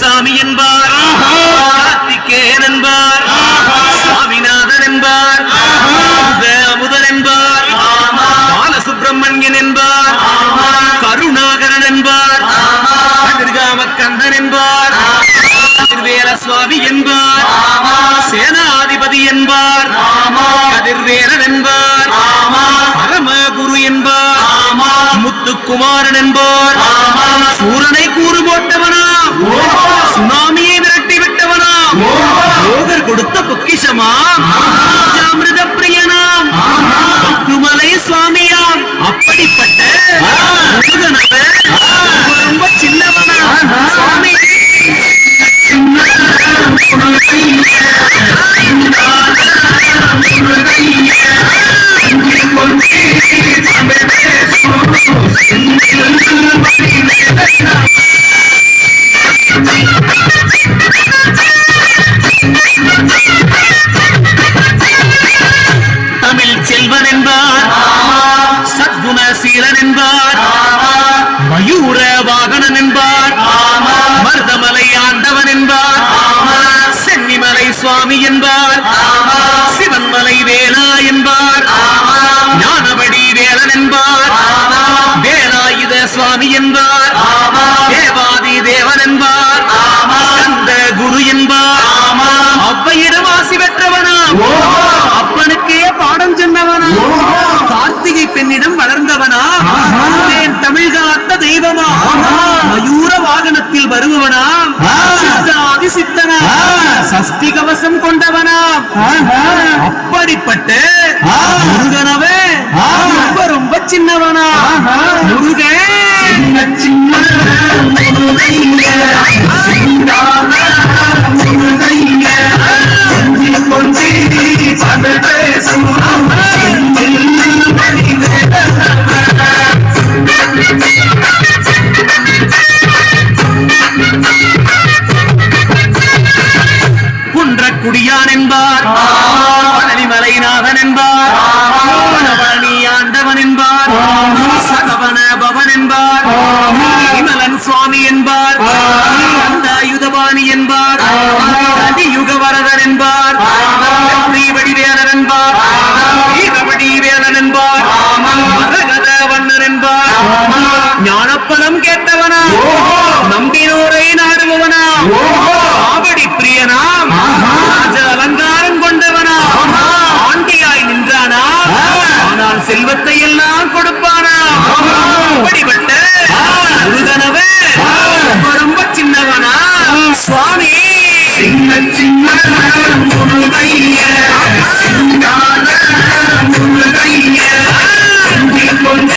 சாமி என்பார். கார்த்திகேயன் என்பார். சுவாமிநாதன் என்பார். அமுத அமுதன் என்பார். பாலசுப்பிரமணியன் என்பார். கருணாகரன் என்பார். கந்தன் என்பார். கதிர்வேல சுவாமி என்பார். சேனாதிபதி என்பார். கதிர்வேலன் என்பார். முத்துக்குமாரன் என்பார். சூரனை கூறு போட்டவனா. சுனாமியை விரட்டி விட்டவனா. கொடுத்த பொக்கிஷமா. சீலன் என்பார். மயூர வாகனன் என்பார். மருதமலை ஆண்டவன் என்பார். சென்னிமலை சுவாமி என்பார். சிவன்மலை வேலா என்பார். ஞானபடி வேலன் என்பார். வேலாயுத சுவாமி என்பார். தேவாதி தேவன் என்பார். பெண்ணிடம் வளர்ந்தவனா தமிழ் காத்த தெய்வமா மயூர வாகனத்தில் வருபவனா சித்தாதி சித்தனா சஷ்டி கவசம் கொண்டவனா அப்படிப்பட்ட முருகனவே ரொம்ப ரொம்ப சின்னவனா முருகன் சின்ன குன்றக்குடியான் என்பார். பழனிமலைநாதன் என்பார். பழனி ஆண்டவன் என்பார். சகவன பவன் என்பார். விமலன் சுவாமி என்பார். அந்த யுதபாணி என்பார். அதியுக வரதன் என்பார். வடிவேலன் என்பார். வீரவடி வேலன் என்பார். வண்ணன் என்பார். ஞானப்பலம் கேட்டவனா? நம்பினோரை நாடுபவனா? ஆவடி பிரியனாம் செல்வத்தை எல்லாம் கொடுப்பானா அப்படிப்பட்ட